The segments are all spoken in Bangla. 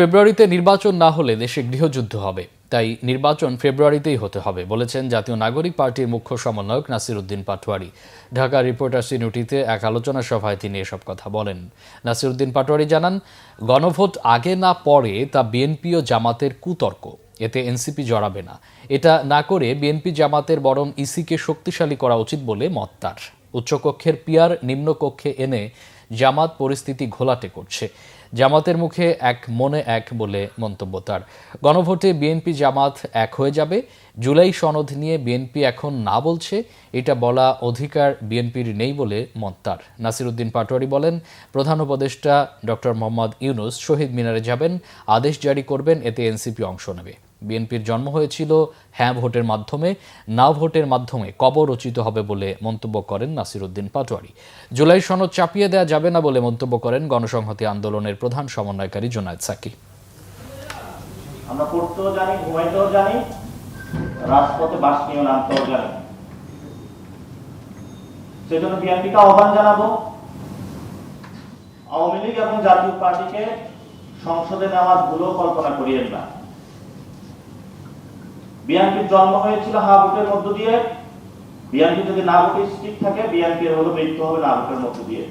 ফেব্রুয়ারিতে নির্বাচন না হলে দেশে গৃহযুদ্ধ হবে। তাই নির্বাচন ফেব্রুয়ারিতেই হতে হবে, বলেছেন জাতীয় নাগরিক পার্টির মুখ্য সমন্বয়ক নাসির উদ্দিন পাটোয়ারি। ঢাকা রিপোর্টার্স ইউনিটিতে এক আলোচনা সভায় তিনি এসব কথা বলেন। নাসির উদ্দিন পাটোয়ারি জানান, গণভোট আগে না পরে তা বিএনপি ও জামাতের কুতর্ক। এতে এনসিপি জড়াবে না। এটা না করে বিএনপি জামাতের বরং ইসিকে শক্তিশালী করা উচিত বলে মত তার। উচ্চকক্ষের পিয়ার নিম্নকক্ষে এনে জামাত পরিস্থিতি ঘোলাটে করছে। জামাতের মুখে এক মনে এক বলে মন্তব্য তার। গণভোটে বিএনপি জামাত এক হয়ে যাবে। জুলাই সনদ নিয়ে বিএনপি এখন না বলছে, এটা বলা অধিকার বিএনপির নেই বলে মত তার। নাসিরুদ্দিন পাটোয়ারি বলেন, প্রধান উপদেষ্টা ডক্টর মোহাম্মদ ইউনুস শহীদ মিনারে যাবেন, আদেশ জারি করবেন, এতে এনসিপি অংশ নেবে। বিএনপির জন্ম হয়েছিল হ্যাঁ ভোটের মাধ্যমে না ভোটের মাধ্যমে কবর রচিত হবে বলে মন্তব্য করেন নাসিরুদ্দিন পাটোয়ারি। জুলাই সনদ চাপিয়ে দেওয়া যাবে না বলে মন্তব্য করেন গণসংহতি আন্দোলনের প্রধান সমন্বয়কারী জোনায়েদ সাকি। আওয়ামী লীগ এবং জাতীয় পার্টিকে সংসদে নেওয়ার ভুলও কল্পনা করিয়েন না। বিএনপির জন্ম হয়েছিল হা ভোটের মধ্য দিয়ে। বিএনপি যদি না ভোটে স্থির থাকে বিএনপির হলো মৃত্যু হবে না ভোটের মধ্য দিয়ে।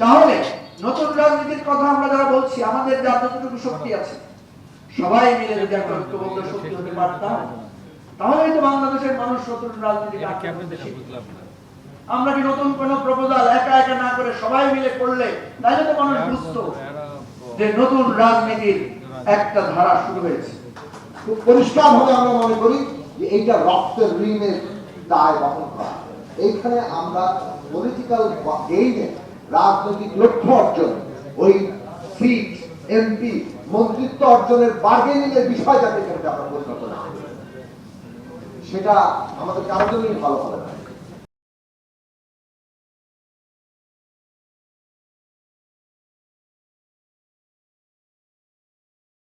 তাহলে নতুন রাজনীতির কথা আমরা যারা বলছি আমাদের যা যতটুকু শক্তি আছে সবাই মিলে যদি একটা ঐক্যবদ্ধ শক্তি হতে পারতাম তাহলেই তো বাংলাদেশের মানুষ নতুন রাজনীতি আমরা কি নতুন কোন প্রপোজাল একা একা না করে সবাই মিলে করলে তাহলে তো মানুষ বুঝতো যে নতুন রাজনীতির একটা ধারা শুরু হয়েছে। খুব পরিষ্কারভাবে আমরা মনে করি যে এইটা রক্তের ঋণের দায় বহন করা। এইখানে আমরা পলিটিক্যাল গেইনে রাজনৈতিক লক্ষ্য অর্জন, ওই সিট এমপি মন্ত্রিত্ব অর্জনের বার্গেনিং এর বিষয় যাতে এখানে আমরা পরিণত না সেটা আমাদের কারোর ভালো হবে না।